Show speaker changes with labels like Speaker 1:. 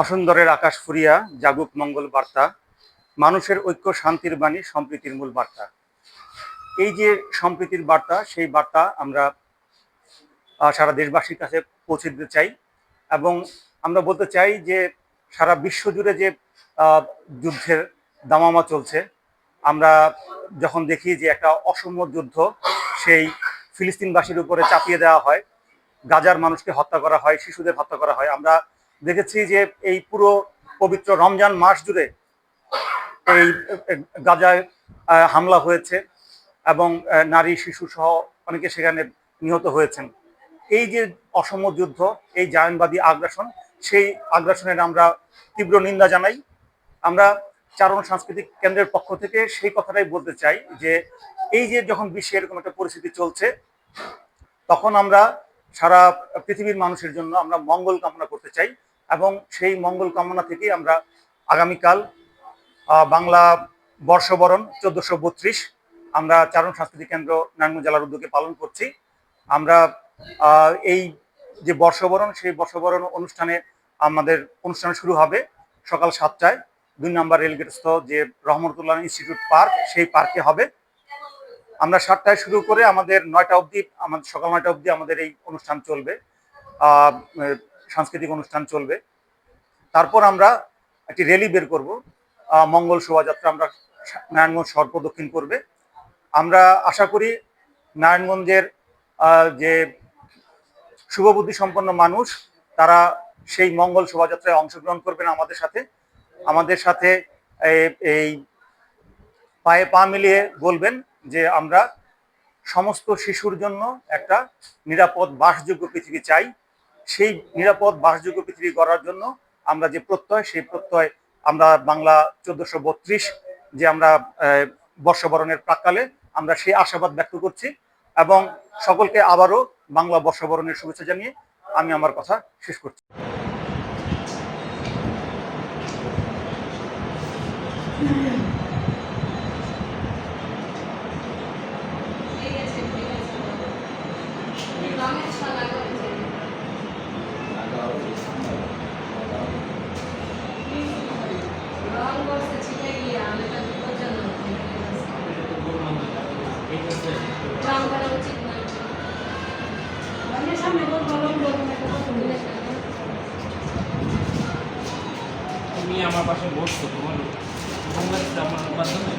Speaker 1: অসুন্দরের আকাশ ফুরিয়া জাগুক মঙ্গল বার্তা, মানুষের ঐক্য শান্তির বাণী সম্প্রীতির মূল বার্তা। এই যে সম্প্রীতির বার্তা, সেই বার্তা আমরা সারা দেশবাসীর কাছে পৌঁছে দিতে চাই এবং আমরা বলতে চাই যে সারা বিশ্ব জুড়ে যে যুদ্ধের দামামা চলছে, আমরা যখন দেখি যে একটা অসম যুদ্ধ সেই ফিলিস্তিনবাসীর উপরে চাপিয়ে দেওয়া হয়, গাজার মানুষকে হত্যা করা হয়, শিশুদের হত্যা করা হয়, আমরা দেখেছি যে এই পুরো পবিত্র রমজান মাস জুড়ে এই গাজায় হামলা হয়েছে এবং নারী, শিশু সহ অনেকে সেখানে নিহত হয়েছেন। এই যে অসম যুদ্ধ, এই জায়নবাদী আগ্রাসন, সেই আগ্রাসনের আমরা তীব্র নিন্দা জানাই। আমরা চারণ সাংস্কৃতিক কেন্দ্রের পক্ষ থেকে সেই কথাটাই বলতে চাই যে, এই যে যখন বিশ্বে এরকম একটা পরিস্থিতি চলছে, তখন আমরা সারা পৃথিবীর মানুষের জন্য আমরা মঙ্গল কামনা করতে চাই। এবং সেই মঙ্গল কামনা থেকেই আমরা আগামীকাল বাংলা বর্ষবরণ চোদ্দশো বত্রিশ আমরা চারণ সাংস্কৃতিক কেন্দ্র নারায়ণগঞ্জ জেলার উদ্যোগে পালন করছি। আমরা এই যে বর্ষবরণ, সেই বর্ষবরণ অনুষ্ঠানে আমাদের অনুষ্ঠান শুরু হবে সকাল সাতটায়। দুই নম্বর রেলগেটস্থ যে রহমতুল্লাহ ইনস্টিটিউট পার্ক, সেই পার্কে হবে। আমরা সাতটায় শুরু করে আমাদের নয়টা অবধি, আমাদের সকাল নয়টা অবধি আমাদের এই অনুষ্ঠান চলবে। সাংস্কৃতিক অনুষ্ঠান চলবে। তারপর আমরা একটি র্যালি বের করব। মঙ্গল শোভাযাত্রা আমরা নারায়ণগঞ্জ শহর প্রদক্ষিণ করবে। আমরা আশা করি নারায়ণগঞ্জের যে শুভবুদ্ধি সম্পন্ন মানুষ, তারা সেই মঙ্গল শোভাযাত্রায় অংশগ্রহণ করবেন আমাদের সাথে। আমাদের সাথে এই- পায়ে পা মিলিয়ে বলবেন যে আমরা সমস্ত শিশুর জন্য একটা নিরাপদ বাসযোগ্য পৃথিবী চাই। সেই নিরাপদ বাসযোগ্য পৃথিবী গড়ার জন্য আমরা যে প্রত্যয়, সেই প্রত্যয় আমরা বাংলা চোদ্দশো বত্রিশ যে আমরা বর্ষবরণের প্রাককালে আমরা সেই আশাবাদ ব্যক্ত করছি এবং সকলকে আবারও বাংলা বর্ষবরণের শুভেচ্ছা জানিয়ে আমি আমার কথা শেষ করছি।
Speaker 2: তুমি আমার পাশে বসছো তোমার তোমার মাধ্যমে